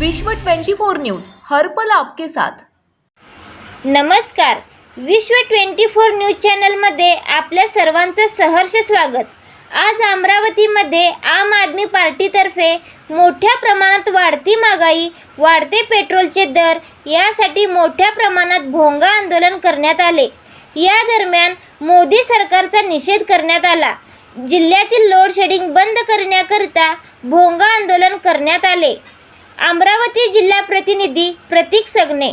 विश्व 24 न्यूज हर्पल आपके साथ. नमस्कार. विश्व 24 न्यूज चॅनलमध्ये आपल्या सर्वांचं सहर्ष स्वागत. आज अमरावतीमध्ये आम आदमी पार्टीतर्फे मोठ्या प्रमाणात वाढती महागाई वाढते पेट्रोलचे दर यासाठी मोठ्या प्रमाणात भोंगा आंदोलन करण्यात आले. या दरम्यान मोदी सरकारचा निषेध करण्यात आला. जिल्ह्यातील लोडशेडिंग बंद करण्याकरिता भोंगा आंदोलन करण्यात आले. अमरावती जिल्हा प्रतिनिधी प्रतीक सगणे